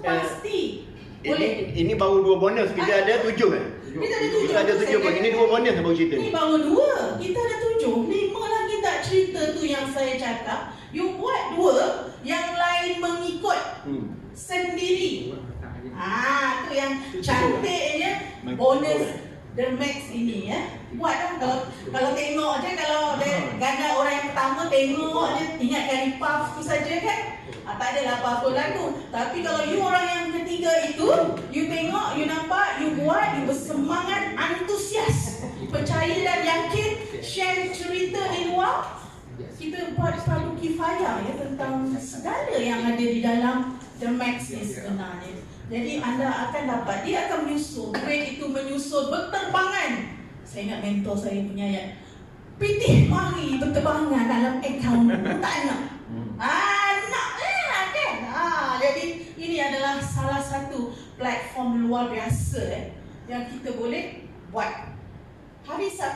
pasti Ini boleh. ini baru dua bonus. Kita ada tujuh kan? Kita ada tujuh. Kita ada tujuh. Ini dua bonus yang baru cerita Ini ni. baru dua. Kita ada tujuh. Lima lagi tak cerita tu yang saya cakap. You buat dua, yang lain mengikut Hmm. sendiri. Ah, tu yang cantiknya bonus the max ini ya. Buat dong kalau kalau tengok je kalau dia ganda orang yang tengok je ingat kali puff tu saja kan. Ah, tak adalah apa-apa lagu. Tapi kalau you orang yang ketiga itu, you tengok, you nampak, you buat, you bersemangat, antusias, percaya dan yakin, share cerita di luar, kita buat selalu kifayah ya tentang segala yang ada di dalam The Max ni sebenarnya. Jadi anda akan dapat, dia akan menyusul, grade itu menyusul berterbangan. Saya ingat mentor saya punya ayat. Pitih mari berterbangan dalam akaun tak nak. Hmm. Ah, nak eh, kan? Ah, jadi ini adalah salah satu platform luar biasa eh, yang kita boleh buat. Hari Sabtu